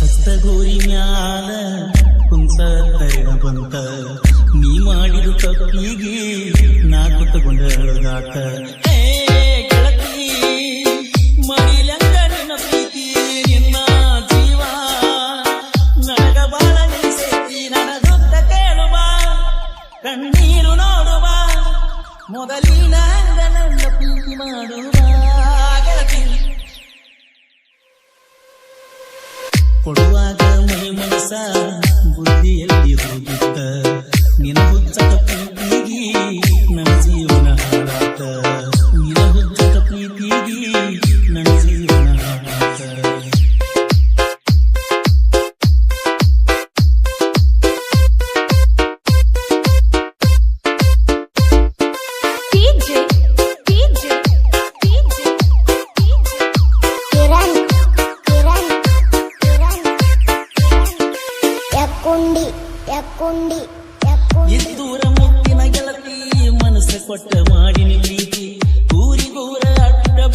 ಸತ್ತ ಗೋರಿ ಮ್ಯಾಲ ಕುಂತ ತರಿದ ಬಂತ. ನೀ ಮಾಡಿದ ತಪ್ಪಿಗೆ ನಾ ಕುಟ್ಟಗೊಂಡ ಅಳದಾಟ ಕೊಡುವಾಗ ಮೈ ಮನಸ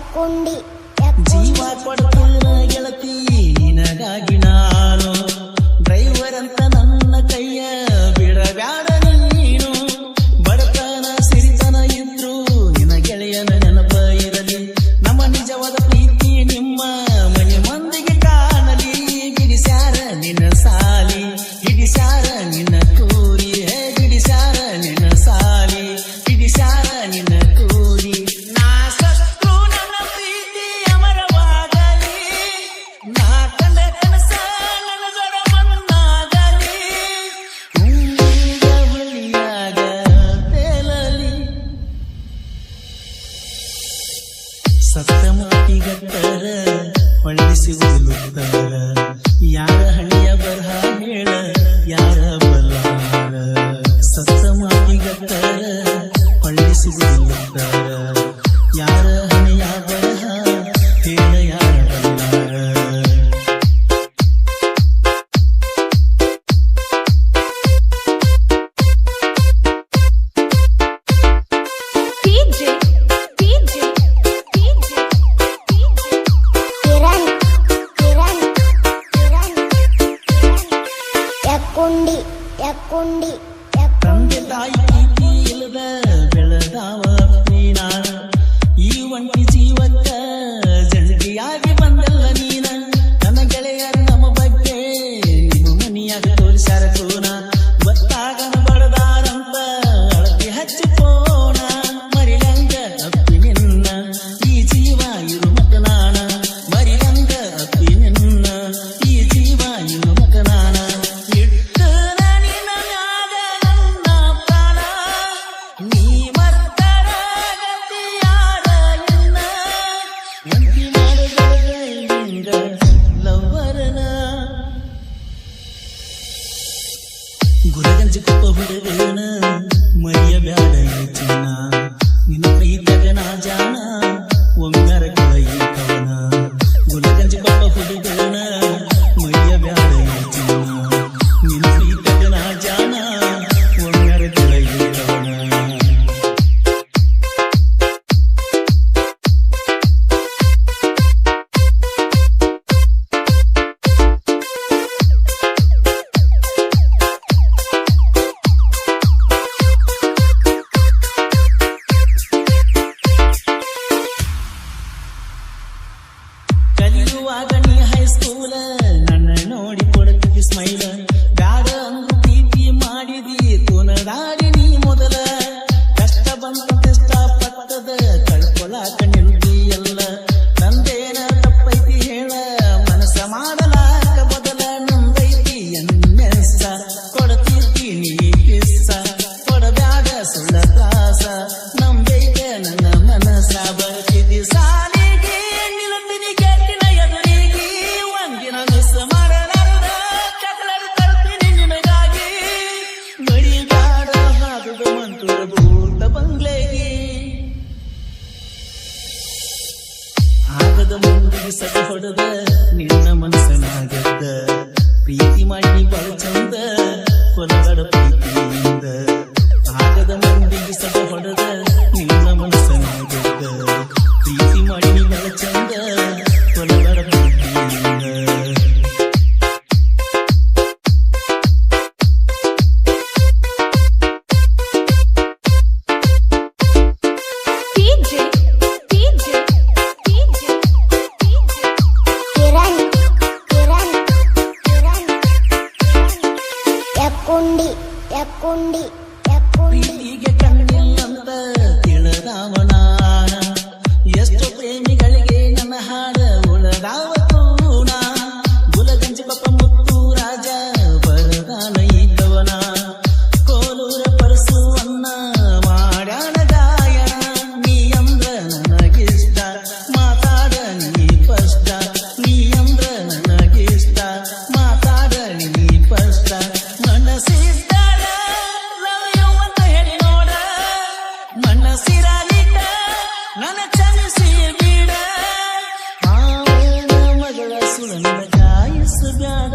ಯಾಕೊಂಡಿ ಜೀವ ಕೊಡ್ತಿಲ್ಲ ಗೆಳತಿ ಯಕ್ಕುಂಡಿ ತಂದೆ ತಾಯಿ ಪ್ರೀತಿ ಇಲ್ಲದ ಬೆಳೆದವ ನೀನ. ಈ ಒಂಟಿ ಜೀವಕ್ಕ ಜಲ್ದಿಯಾಗಿ ಬಂದಲ್ಲ ನೀನ. ನನ್ನ ಗೆಳೆಯರು ನಮ್ಮ ಬಗ್ಗೆ ನಿನ್ನ ಮನಿಯಾಗ ಗುರಗಂಜಿ ಕುಪ್ಪ ಹೊಡೆವೇಣ ಬ್ಯಾಡ ಚಿನ್ನ ನಿನ್ನ ಪ್ರೀತಗ ನಾ ಜಾನ ಮಾಡಲಾಕ ಬದಲ ನಂದೈತಿ ಎನ್ನೆಸ್ಸ ಕೊಡತಿರ್ತೀನಿ ಕಿಸ್ಸ ಕೊಡಬ್ಯಾಡ ಸುಳ್ಳ ತ್ರಾಸ. ನಂಬೈತೆ ನನ್ನ ಮನಸ್ಸ. ಬರ್ತಿದಿ ಸಾಲಿಗೆ ನಿಲುತ್ತಿನಿ ಕೆಟ್ಟಿನ ಎದುರಿಗೆ. ಒಂದಿನ ಮಿಸ್ ಮಾಡಲಾರದ ಕದಲಲ್ಲಿ ತರ್ತೀನಿ ನಿನಗಾಗಿ. ಗಡಿಗಾಡ ಹಾದುದು ಮಂತ್ರ ಭೂತ ಬಂಗ್ಲೆಗೆ. ಆಗದ ಮುಂದಿಗೆ ಸದ ಹೊಡೆದ ఉండి ಗಿಡ. ಮಾವಿನ ಮಗಳ ಸುಳಂದ ಕಾಯಿಸಬ್ಯಾಡ